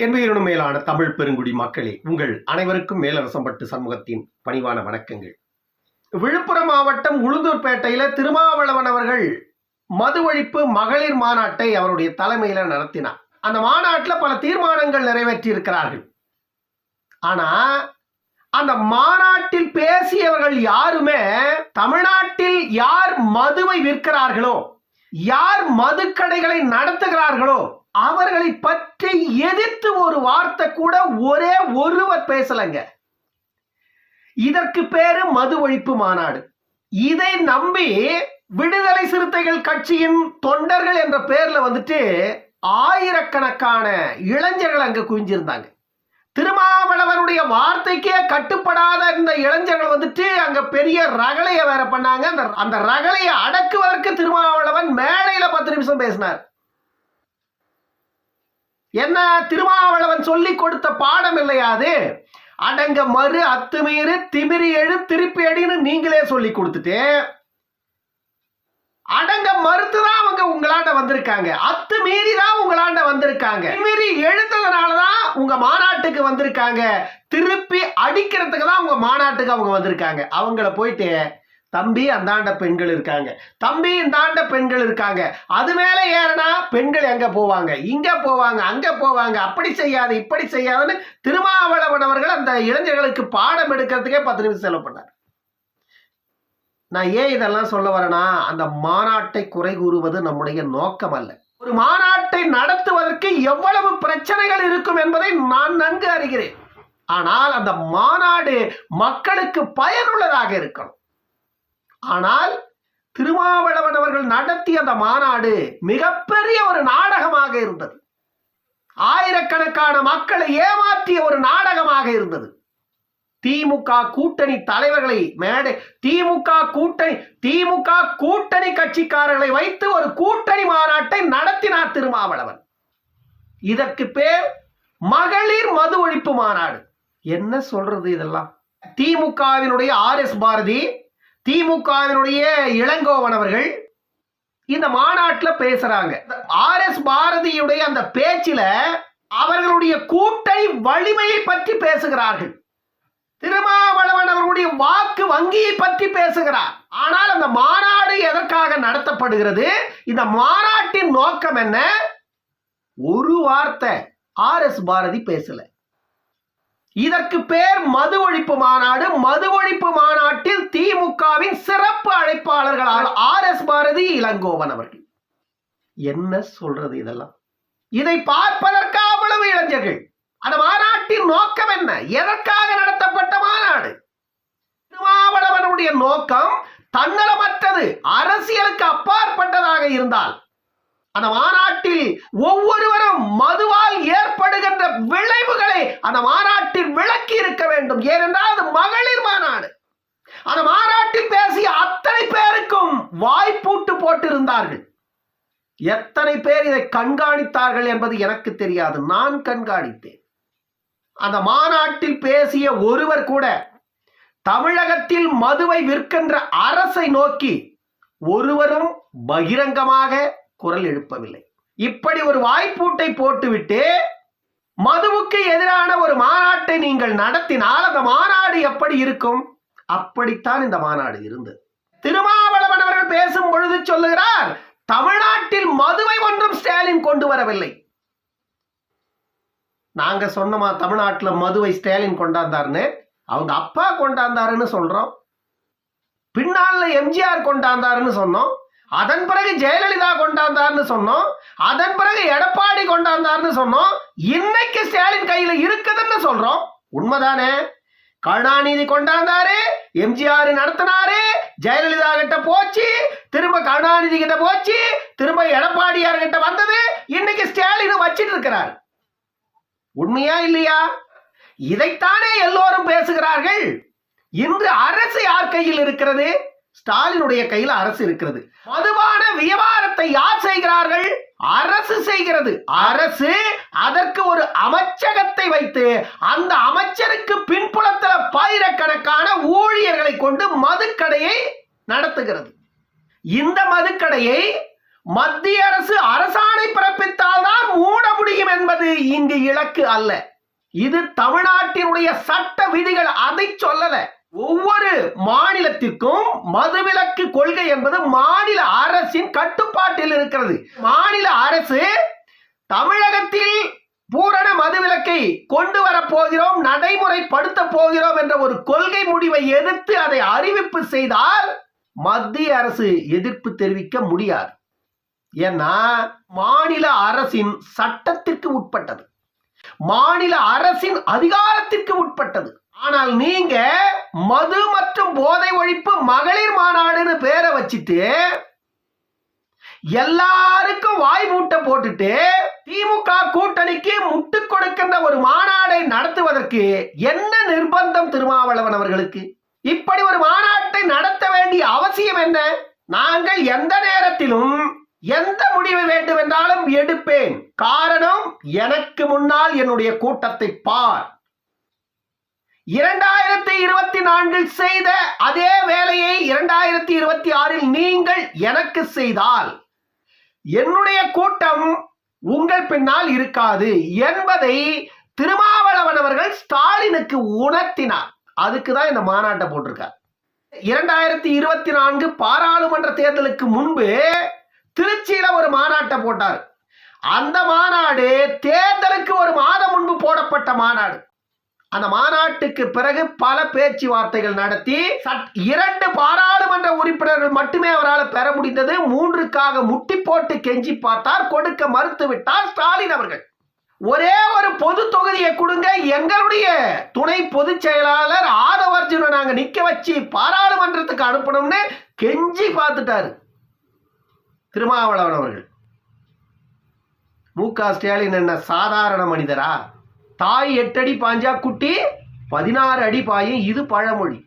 என்பதிலும் மேலான தமிழ் பெருங்குடி மக்களே உங்கள் அனைவருக்கும் மேலரசம்பட்டு சமூகத்தின் பணிவான வணக்கங்கள். விழுப்புரம் மாவட்டம் உளுந்தூர்பேட்டையில திருமாவளவன் அவர்கள் மது ஒழிப்பு மகளிர் மாநாட்டை அவருடைய தலைமையில நடத்தினார். அந்த மாநாட்டில் பல தீர்மானங்கள் நிறைவேற்றி இருக்கிறார்கள் ஆனா அந்த மாநாட்டில் பேசியவர்கள் யாருமே தமிழ்நாட்டில் யார் மதுவை விற்கிறார்களோ யார் மதுக்கடைகளை நடத்துகிறார்களோ அவர்களை பற்றி எதிர்த்து ஒரு வார்த்தை கூட ஒரே ஒருவர் பேசலைங்க. இதற்கு பேரு மது ஒழிப்பு மாநாடு. இதை நம்பி விடுதலை சிறுத்தைகள் கட்சியின் தொண்டர்கள் என்ற பேர்ல வந்துட்டு ஆயிரக்கணக்கான இளைஞர்கள் அங்க குவிஞ்சிருந்தாங்க. திருமாவளவனுடைய வார்த்தைக்கே கட்டுப்படாத இந்த இளைஞர்கள் வந்துட்டு அங்க பெரிய ரகலைய வேற பண்ணாங்க. அந்த அந்த ரகளையை அடக்குவதற்கு திருமாவளவன் மேடையில பத்து நிமிஷம் பேசினார். என்ன திருமாவளவன் சொல்லி கொடுத்த பாடம் இல்லையா அது அடங்க மறு அத்துமீறு திமிரி எழு திருப்பி அடின்னு நீங்களே சொல்லி கொடுத்துட்டு அடங்க மறுத்துதான் அவங்க உங்களாண்ட வந்திருக்காங்க. அத்து மீறி தான் உங்களாண்ட வந்திருக்காங்க. மீறி எழுந்ததுனாலதான் உங்க மாநாட்டுக்கு வந்திருக்காங்க. திருப்பி அடிக்கிறதுக்கு தான் உங்க மாநாட்டுக்கு அவங்க வந்திருக்காங்க. அவங்கள போயிட்டு தம்பி அந்தாண்ட பெண்கள் இருக்காங்க. தம்பி இந்தாண்ட பெண்கள் இருக்காங்க. அது மேலே ஏறனா பெண்கள் எங்க போவாங்க? இங்க போவாங்க அங்க போவாங்க. அப்படி செய்யாது இப்படி செய்யாதுன்னு திருமாவளவன் அவர்கள் அந்த இளைஞர்களுக்கு பாடம் எடுக்கிறதுக்கே பத்து நிமிஷம் செலவு பண்ணார். நான் ஏன் இதெல்லாம் சொல்ல வரேனா அந்த மாநாட்டை குறை கூறுவது நம்முடைய நோக்கம் அல்ல. ஒரு மாநாட்டை நடத்துவதற்கு எவ்வளவு பிரச்சனைகள் இருக்கும் என்பதை நான் நன்கு அறிகிறேன். ஆனால் அந்த மாநாடு மக்களுக்கு பயனுள்ளதாக இருக்கணும். ஆனால் திருமாவளவன் அவர்கள் நடத்திய அந்த மாநாடு மிகப்பெரிய ஒரு நாடகமாக இருந்தது. ஆயிரக்கணக்கான மக்களை ஏமாற்றிய ஒரு நாடகமாக இருந்தது. திமுக கூட்டணி தலைவர்களை மேடை திமுக கூட்டணி திமுக கூட்டணி கட்சிக்காரர்களை வைத்து ஒரு கூட்டணி மாநாட்டை நடத்தினார் திருமாவளவன். இதற்கு பேர் மகளிர் மது ஒழிப்பு மாநாடு. என்ன சொல்றது இதெல்லாம்? திமுகவினுடைய ஆர் எஸ் பாரதி திமுகவினுடைய இளங்கோவன் அவர்கள் இந்த மாநாட்டில் பேசுறாங்க. ஆர் எஸ் பாரதியுடைய அந்த பேச்சில அவர்களுடைய கூட்டணி வலிமையை பற்றி பேசுகிறார்கள். திருமாவளவன் அவர்களுடைய வாக்கு வங்கியை பற்றி பேசுகிறார். ஆனால் அந்த மாநாடு எதற்காக நடத்தப்படுகிறது? இந்த மாநாட்டின் நோக்கம் என்ன? ஒரு வார்த்தை ஆர் எஸ் பாரதி பேசல. இதற்கு பேர் மது ஒழிப்பு மாநாடு. மது ஒழிப்பு மாநாட்டில் திமுகவின் சிறப்பு அழைப்பாளர்களாக ஆர் எஸ் பாரதி இளங்கோவன் அவர்கள். என்ன சொல்றது இதெல்லாம்? இதை பார்ப்பதற்கு அவ்வளவு இளைஞர்கள். அந்த மாநாட்டின் நோக்கம் என்ன? எதற்காக நடத்தப்பட்ட மாநாடு? திருமாவளவனுடைய நோக்கம் தன்னலமற்றது அரசியலுக்கு அப்பாற்பட்டதாக இருந்தால் அந்த மாநாட்டில் ஒவ்வொருவரும் மதுவால் ஏற்படுகின்ற விளைவுகளை அந்த மாநாட்டில் விளக்கி இருக்க வேண்டும். ஏனென்றால் அது மகளிர் மாநாடு. அந்த மாநாட்டில் பேசிய அத்தனை பேருக்கும் வாய்ப்பூட்டு போட்டிருந்தார்கள். எத்தனை பேர் இதை கண்காணித்தார்கள் என்பது எனக்கு தெரியாது. நான் கண்காணித்தேன். அந்த மாநாட்டில் பேசிய ஒருவர் கூட தமிழகத்தில் மதுவை விற்கின்ற அரசை நோக்கி ஒருவரும் பகிரங்கமாக குரல் எழுப்பவில்லை. இப்படி ஒரு வாய்ப்பூட்டை போட்டுவிட்டு மதுவுக்கு எதிரான ஒரு மாநாட்டை நீங்கள் நடத்தினால் அந்த மாநாடு எப்படி இருக்கும்? அப்படித்தான் இந்த மாநாடு இருந்தது. திருமாவளவன் அவர்கள் பேசும் பொழுது சொல்லுகிறார் தமிழ்நாட்டில் மதுவை ஒன்றும் ஸ்டாலின் கொண்டு வரவில்லை. நாங்க சொன்னோமா தமிழ்நாட்டில் மதுவை ஸ்டாலின் கொண்டாந்தார்னு அவங்க அப்பா கொண்டாந்தாருன்னு சொல்றோம். பின்னால எம்ஜிஆர் கொண்டாந்தாருன்னு சொன்னோம். அதன் பிறகு ஜெயலலிதா கொண்டார்னு சொன்னோம். அதன் பிறகு எடப்பாடி கொண்டாந்தார்னு சொன்னோம். இன்னைக்கு ஸ்டாலின் கையில இருக்குதுன்னு சொல்றோம். உண்மைதானே? கருணாநிதி கொண்டாந்தாரு எம்ஜிஆர் நடத்தினாரு ஜெயலலிதா கிட்ட போச்சு திரும்ப கருணாநிதி கிட்ட போச்சு திரும்ப எடப்பாடியார் கிட்ட வந்தது இன்னைக்கு ஸ்டாலின் வச்சிட்டு இருக்கிறார். உண்மையா இல்லையா? இதைத்தானே எல்லோரும் பேசுகிறார்கள். இன்று அரசு யார் கையில் இருக்கிறது? ஸ்டாலினுடைய கையில் அரசு இருக்கிறது. மதுபான வியாபாரத்தை யார் செய்கிறார்கள்? அரசு செய்கிறது. அரசு அதற்கு ஒரு அமைச்சகத்தை வைத்து அந்த அமைச்சருக்கு பின்புலத்தில் பயிரக்கணக்கான ஊழியர்களை கொண்டு மதுக்கடையை நடத்துகிறது. இந்த மதுக்கடையை மத்திய அரசு அரசாணை பிறப்பித்தால் தான் மூட முடியும் என்பது இங்கு இலக்கு அல்ல. இது தமிழ்நாட்டினுடைய சட்ட விதிகள் அதை சொல்லல. ஒவ்வொரு மாநிலத்திற்கும் மதுவிலக்கு கொள்கை என்பது மாநில அரசின் கட்டுப்பாட்டில் இருக்கிறது. மாநில அரசு தமிழகத்தில் பூரண மதுவிலக்கை கொண்டு வரப்போகிறோம் நடைமுறைப்படுத்த போகிறோம் என்ற ஒரு கொள்கை முடிவை எதிர்த்து அதை அறிவிப்பு செய்தால் மத்திய அரசு எதிர்ப்பு தெரிவிக்க முடியாது. ஏன்னா மாநில அரசின் சட்டத்திற்கு உட்பட்டது. மாநில அரசின் அதிகாரத்திற்கு உட்பட்டது. ஆனால் நீங்க மது மற்றும் போதை ஒழிப்பு மகளிர் மாநாடுன்னு பேரை வச்சுட்டு எல்லாருக்கும் வாய் மூட்டை போட்டுட்டு திமுக கூட்டணிக்கு முட்டு கொடுக்கின்ற ஒரு மாநாடை நடத்துவதற்கு என்ன நிர்பந்தம் திருமாவளவன் அவர்களுக்கு? இப்படி ஒரு மாநாட்டை நடத்த வேண்டிய அவசியம் என்ன? நாங்கள் எந்த நேரத்திலும் எந்த முடிவு வேண்டும் என்றாலும் எடுப்பேன். காரணம் எனக்கு முன்னால் என்னுடைய கூட்டத்தை பார். இரண்டாயிரத்தி இருபத்தி நான்கில் செய்த அதே வேலையை இரண்டாயிரத்தி இருபத்தி ஆறில் நீங்கள் எனக்கு செய்தால் என்னுடைய கூட்டம் உங்கள் பின்னால் இருக்காது என்பதை திருமாவளவன் அவர்கள் ஸ்டாலினுக்கு உணர்த்தினார். அதுக்கு தான் இந்த மாநாட்டை போட்டிருக்கார். இரண்டாயிரத்தி இருபத்தி நான்கு பாராளுமன்ற தேர்தலுக்கு முன்பு திருச்சியில ஒரு மாநாட்டை போட்டார். அந்த மாநாடு தேர்தலுக்கு ஒரு மாதம் முன்பு போடப்பட்ட மாநாடு. அந்த மாநாட்டுக்கு பிறகு பல பேச்சுவார்த்தைகள் நடத்தி சட்- இரண்டு பாராளுமன்ற உறுப்பினர்கள் மட்டுமே அவரால் பெற முடிந்தது. மூன்றுக்காக முட்டி போட்டு கெஞ்சி பார்த்தார். கொடுக்க மறுத்துவிட்டார் ஸ்டாலின் அவர்கள். ஒரே ஒரு பொது தொகுதியை கொடுங்க. எங்களுடைய துணை பொதுச் செயலாளர் ஆதவர்ஜுனை நாங்க நிக்க வச்சு பாராளுமன்றத்துக்கு அனுப்பணும்னு கெஞ்சி பார்த்துட்டாரு. திருமாவளவன் அவர்கள். மு க ஸ்டாலின் என்ன சாதாரண மனிதரா? தாய் எட்டு அடி பாஞ்சா குட்டி பதினாறு அடி பாயும் இது பழமொழி.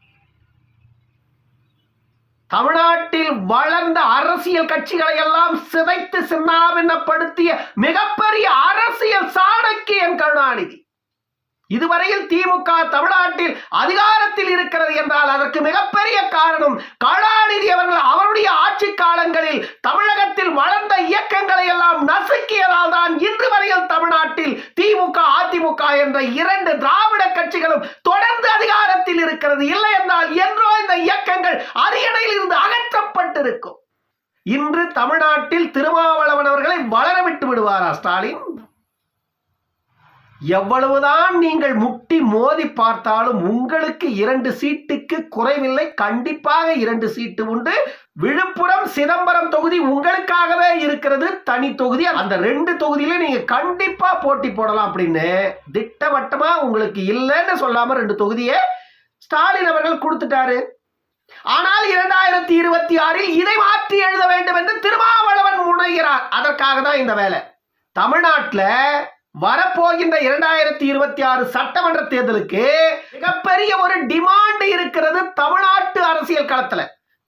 தமிழ்நாட்டில் வளர்ந்த அரசியல் கட்சிகளை எல்லாம் சிதைத்து சின்னாவினப்படுத்திய மிகப்பெரிய அரசியல் சாணக்கியன் கருணாநிதி. இதுவரையில் திமுக தமிழ்நாட்டில் அதிகாரத்தில் இருக்கிறது என்றால் அதற்கு மிகப்பெரிய காரணம் கருணாநிதி அவர்கள் அவருடைய ஆட்சி காலங்களில் தமிழகத்தில் வளர்ந்த இயக்கங்களை எல்லாம் நசுக்கியதால் தான் இன்று வரையில் தமிழ்நாட்டில் திமுக அதிமுக என்ற இரண்டு திராவிட கட்சிகளும் தொடர்ந்து அதிகாரத்தில் இருக்கிறது. இல்லை என்றால் என்றோ இந்த இயக்கங்கள் அரியணையில் இருந்து அகற்றப்பட்டிருக்கும். இன்று தமிழ்நாட்டில் திருமாவளவன் அவர்களை வளர விட்டு விடுவாரா ஸ்டாலின்? எவ்வளவுதான் நீங்கள் முட்டி மோதி பார்த்தாலும் உங்களுக்கு இரண்டு சீட்டுக்கு குறைவில்லை. கண்டிப்பாக இரண்டு சீட்டு உண்டு. விழுப்புரம் சிதம்பரம் தொகுதி உங்களுக்காகவே இருக்கிறது. தனி தொகுதி. அந்த ரெண்டு தொகுதியில நீங்க கண்டிப்பா போட்டி போடலாம் அப்படின்னு திட்டவட்டமா உங்களுக்கு இல்லைன்னு சொல்லாம ரெண்டு தொகுதியை ஸ்டாலின் அவர்கள் கொடுத்துட்டாரு. ஆனால் இரண்டாயிரத்தி இருபத்தி ஆறில் இதை மாற்றி எழுத வேண்டும் என்று திருமாவளவன் முனைகிறார். அதற்காக தான் இந்த வேலை. தமிழ்நாட்டில் வரப்போகின்ற இரண்டாயிரத்தி இருபத்தி ஆறு சட்டமன்ற தேர்தலுக்கு மிகப்பெரிய ஒரு டிமாண்ட் இருக்கிறது தமிழ்நாட்டு அரசியல் களத்துல.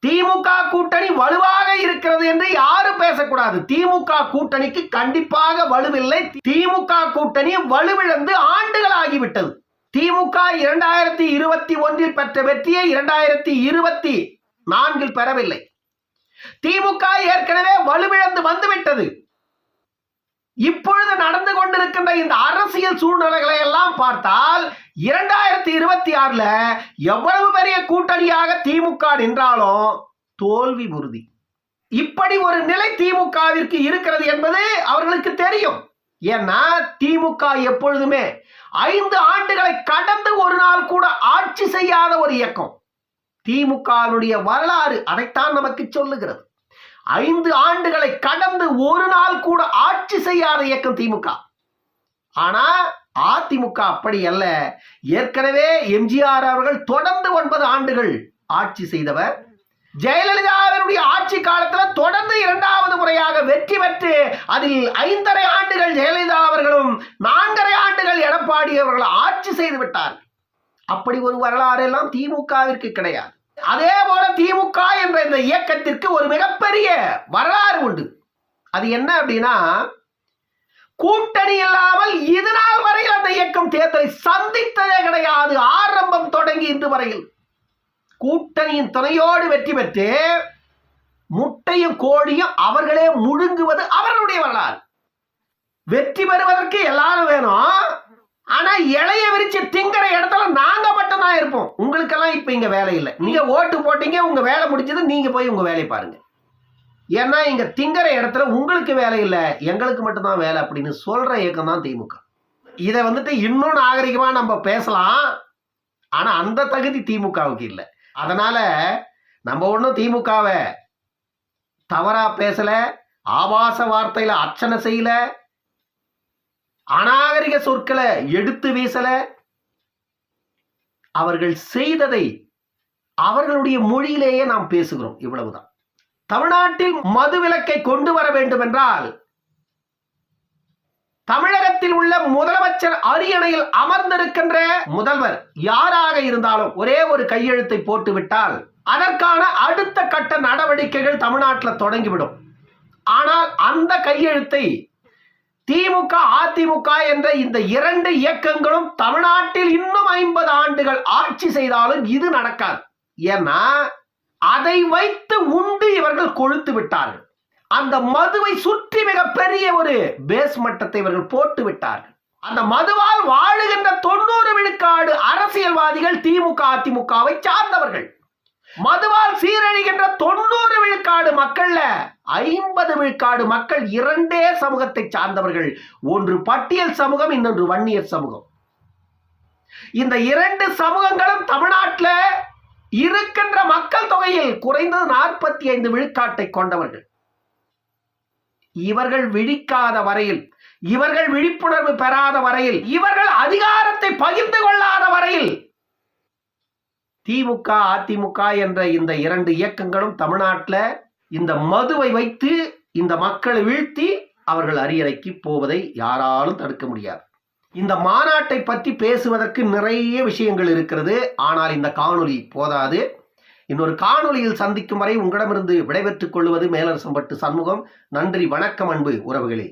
திமுக கூட்டணி வலுவாக இருக்கிறது என்று யாரும் பேசக்கூடாது. திமுக கூட்டணிக்கு கண்டிப்பாக வலுவில்லை. திமுக கூட்டணி வலுவிழந்து ஆண்டுகள் ஆகிவிட்டது திமுக இரண்டாயிரத்தி இருபத்தி ஒன்றில் பெற்ற வெற்றியை இரண்டாயிரத்தி இருபத்தி நான்கில் பெறவில்லை. திமுக ஏற்கனவே வலுவிழந்து வந்துவிட்டது. இப்பொழுது நடந்து கொண்டிருக்கின்ற இந்த அரசியல் சூழ்நிலைகளை எல்லாம் பார்த்தால் இரண்டாயிரத்தி இருபத்தி ஆறுல எவ்வளவு பெரிய கூட்டணியாக திமுக நின்றாலும் தோல்வி உறுதி. இப்படி ஒரு நிலை திமுகவிற்கு இருக்கிறது என்பது அவர்களுக்கு தெரியும். ஏன்னா திமுக எப்பொழுதுமே ஐந்து ஆண்டுகளை கடந்து ஒரு நாள் கூட ஆட்சி செய்யாத ஒரு இயக்கம். திமுகவினுடைய வரலாறு அதைத்தான் நமக்கு சொல்லுகிறது. ஐந்து ஆண்டுகளை கடந்து ஒரு நாள் கூட ஆட்சி செய்யாத இயக்கம் திமுக. ஆனா அதிமுக அப்படி அல்ல. ஏற்கனவே எம்ஜிஆர் அவர்கள் தொடர்ந்து ஒன்பது ஆண்டுகள் ஆட்சி செய்தவர். ஜெயலலிதாவினுடைய ஆட்சி காலத்துல தொடர்ந்து இரண்டாவது முறையாக வெற்றி பெற்று அதில் ஐந்தரை ஆண்டுகள் ஜெயலலிதா அவர்களும் நான்கரை ஆண்டுகள் எடப்பாடி அவர்கள் ஆட்சி செய்து விட்டார். அப்படி ஒரு வரலாறு எல்லாம் திமுகவிற்கு கிடையாது. அதே போல திமுக என்ற இந்த இயக்கத்திற்கு ஒரு மிகப்பெரிய வரலாறு உண்டு. அது என்ன அப்படின்னா கூட்டணி இல்லாமல் இது நாள் வரையில் அந்த இயக்கம் தேர்தலை சந்தித்ததே கிடையாது. ஆரம்பம் தொடங்கி இன்று வரையில். கூட்டணியின் துணையோடு வெற்றி பெற்று முட்டையும் கோழியும் அவர்களே முழுங்குவது அவர்களுடைய வரலாறு. வெற்றி பெறுவதற்கு எல்லாரும் வேணும். ஆனா இளைய விரிச்சு திங்கிற இடத்துல நாங்க மட்டும் தான் இருப்போம். உங்களுக்கெல்லாம் இப்ப இங்க வேலை இல்லை. நீங்க ஓட்டு போட்டீங்க உங்க வேலை முடிஞ்சது நீங்க போய் உங்க வேலையை பாருங்க. ஏன்னா இங்க திங்கிற இடத்துல உங்களுக்கு வேலை இல்லை எங்களுக்கு மட்டும்தான் வேலை அப்படின்னு சொல்ற இயக்கம் தான் திமுக. இதை வந்துட்டு இன்னும் நாகரிகமா நம்ம பேசலாம். ஆனா அந்த தகுதி திமுகவுக்கு இல்லை. அதனால நம்ம ஒன்றும் திமுகவை தவறா பேசல ஆபாச வார்த்தையில அர்ச்சனை செய்யல அநாகரிக சொற்களை எடுத்து வீசல அவர்கள் செய்ததை அவர்களுடைய மொழியிலேயே நாம் பேசுகிறோம். இவ்வளவுதான். தமிழ்நாட்டில் மது விலக்கை கொண்டு வர வேண்டும் என்றால் தமிழகத்தில் உள்ள முதலமைச்சர் அரியணையில் அமர்ந்திருக்கின்ற முதல்வர் யாராக இருந்தாலும் ஒரே ஒரு கையெழுத்தை போட்டுவிட்டால் அதற்கான அடுத்த கட்ட நடவடிக்கைகள் தமிழ்நாட்டில் தொடங்கிவிடும். ஆனால் அந்த கையெழுத்தை திமுக அதிமுக என்ற இந்த இரண்டு இயக்கங்களும் தமிழ்நாட்டில் இன்னும் ஐம்பது ஆண்டுகள் ஆட்சி செய்தாலும் இது நடக்காது. ஏன்னா அதை வைத்து உண்டு இவர்கள் கொழுத்து விட்டார்கள். அந்த மதுவை சுற்றி மிகப்பெரிய ஒரு பேஸ் மட்டத்தை இவர்கள் போட்டு விட்டார்கள். அந்த மதுவால் வாழுகின்ற தொண்ணூறு விழுக்காடு அரசியல்வாதிகள் திமுக அதிமுகவை சார்ந்தவர்கள். மதுவால் சீரழிகின்ற தொண்ணூறு விழுக்காடு மக்கள்ல ஐம்பது விழுக்காடு மக்கள் இரண்டே சமூகத்தை சார்ந்தவர்கள். ஒன்று பட்டியல் சமூகம் இன்னொன்று வன்னியர் சமூகம். இந்த இரண்டு சமூகங்களும் தமிழ்நாட்டில் இருக்கின்ற மக்கள் தொகையில் குறைந்தது நாற்பத்தி ஐந்து விழுக்காட்டை கொண்டவர்கள். இவர்கள் விழிக்காத வரையில் இவர்கள் விழிப்புணர்வு பெறாத வரையில் இவர்கள் அதிகாரத்தை பகிர்ந்து கொள்ளாத வரையில் திமுக அதிமுக என்ற இந்த இரண்டு இயக்கங்களும் தமிழ்நாட்டில் இந்த மதுவை வைத்து இந்த மக்களை வீழ்த்தி அவர்கள் அரியணைக்கு போவதை யாராலும் தடுக்க முடியாது. இந்த மாநாட்டை பற்றி பேசுவதற்கு நிறைய விஷயங்கள் இருக்கிறது. ஆனால் இந்த காணொளி போதாது. இன்னொரு காணொளியில் சந்திக்கும் வரை உங்களிடமிருந்து விடைபெற்றுக் கொள்வது மேலரசம்பட்டு சண்முகம். நன்றி வணக்கம் அன்பு உறவுகளே.